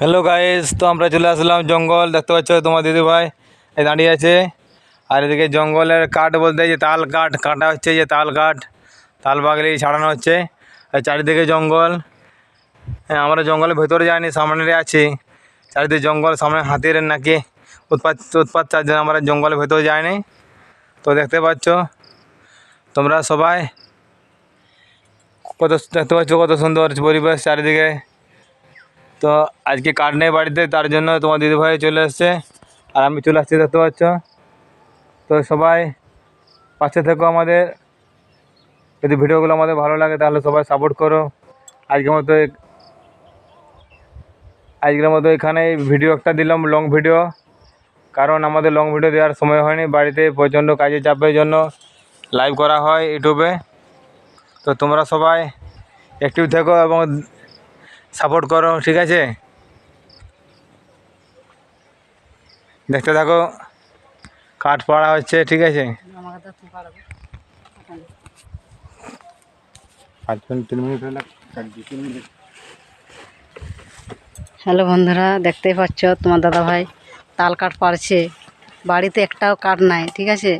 Hello guys তো আমরা চলে আসলাম জঙ্গল। দেখতে পাচ্ছ তোমার দিদি ভাই এই দাঁড়িয়ে আছে। আর এদিকে জঙ্গলের কাঠ বলতে যে তাল কাঠ, কাটা হচ্ছে যে তাল কাঠ, তাল বাগলি ছাড়ানো হচ্ছে। আর চারিদিকে জঙ্গল। হ্যাঁ আমরা জঙ্গলের ভেতরে যাইনি সামনে আছি। চারিদিকে জঙ্গল, সামনে হাতির নাকি উৎপাত উৎপাত চার জন্য আমরা জঙ্গলের ভেতরে যাইনি। তো দেখতে পাচ্ছ, তোমরা সবাই কত, দেখতে পাচ্ছ কত সুন্দর পরিবেশ চারিদিকে। তো আজকে কার্ড নেই বাড়িতে তার জন্য তোমার দিদিভাই চলে এসছে আর আমি চলে আসছি, দেখতে পাচ্ছ? তো সবাই পাশে থেকো আমাদের। যদি ভিডিওগুলো আমাদের ভালো লাগে তাহলে সবাই সাপোর্ট করো। আজকের মতো আজকের মতো এখানে ভিডিও একটা দিলাম লং ভিডিও কারণ আমাদের লং ভিডিও দেওয়ার সময় হয়নি, বাড়িতে প্রচণ্ড কাজের চাপের জন্য লাইভ করা হয় ইউটিউবে। তো তোমরা সবাই অ্যাক্টিভ থেকো এবং সাপোর্ট করো, ঠিক আছে? দেখতে থাকো, কাঠ পড়া হচ্ছে, ঠিক আছে? হ্যালো বন্ধুরা, দেখতেই পাচ্ছ তোমার দাদা ভাই তাল কাঠ পারছে বাড়িতে একটাও কাঠ নাই, ঠিক আছে?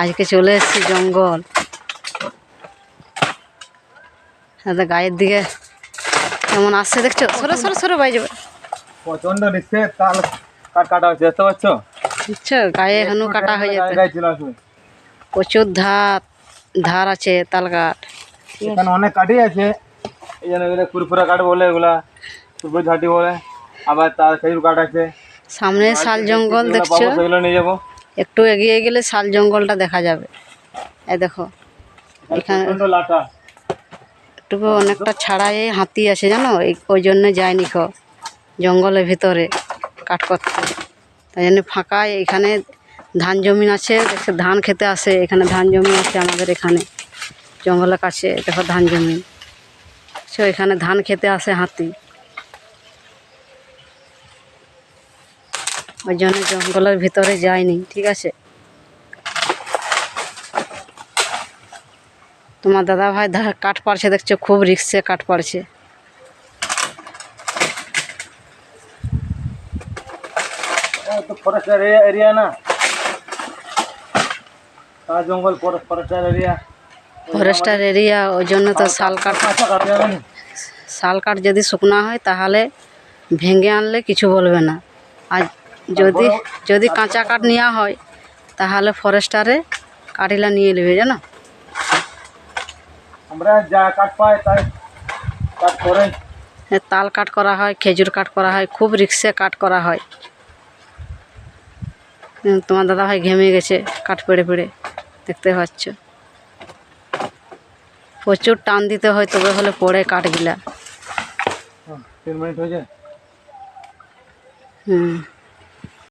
আজকে চলে এসেছি জঙ্গল। হ্যাঁ গায়ের দিকে কেমন আসছে দেখছ? সরে সরো সরে বাই যাবে। প্রচণ্ড রিক্সে তাল কাঠ কাটা হচ্ছে দেখতে পাচ্ছ? বুঝছ গায়ে এখনও কাটা হয়ে যেত আসবে প্রচুর ধার ধার আছে তাল কাঠ এখানে অনেক কাঠই আছে এই জন্য এগুলো কুরফুরা কাঠ বলে এগুলা কুরফুরি ঝাঁটি বলে। আবার তার খেজুর কাঠ আছে। সামনে শাল জঙ্গল দেখছ? সেগুলো নিয়ে যাব। একটু এগিয়ে গেলে শাল জঙ্গলটা দেখা যাবে। এই দেখো এখানে লাটা একটু অনেকটা ছাড়াই হাতি আছে জানো? ওই জন্য যায়নি খো। জঙ্গলের ভিতরে কাট করতে। তাই জন্য ফাঁকায় এখানে ধান জমিন আছে। দেখছ, ধান খেতে আসে। এখানে ধান জমি আছে আমাদের এখানে। জঙ্গলের কাছে দেখো ধান জমি। সে, এখানে ধান খেতে আসে হাতি। ওই জন্য জঙ্গলের ভিতরে যায়নি, ঠিক আছে? তোমার দাদা ভাই কাঠ পাড়ছে দেখছ খুব রিক্সে কাঠ পাড়ছে। তো ফরেস্টার এরিয়া না? জঙ্গল ফরেস্টার এরিয়া ফরেস্টার এরিয়া ওই জন্য তো শাল কাঠ যাবে না শাল কাঠ যদি শুকনা হয় তাহলে ভেঙে আনলে কিছু বলবে না। আর যদি যদি কাঁচা কাঠ নেওয়া হয় তাহলে ফরেস্টারে কাঠিলা নিয়ে নেবে জানো? আমরা যা কাঠ পাই তাই কাঠ করে। এ তাল কাঠ করা হয় খেজুর কাঠ করা হয় খুব রিক্সে কাঠ করা হয়। তোমার দাদা ভাই ঘেমে গেছে কাঠ পেড়ে পেড়ে দেখতে পাচ্ছ। প্রচুর টান দিতে হয় তবে হলে পড়ে কাঠগুলা। তিন মিনিট হয়েছে হুম।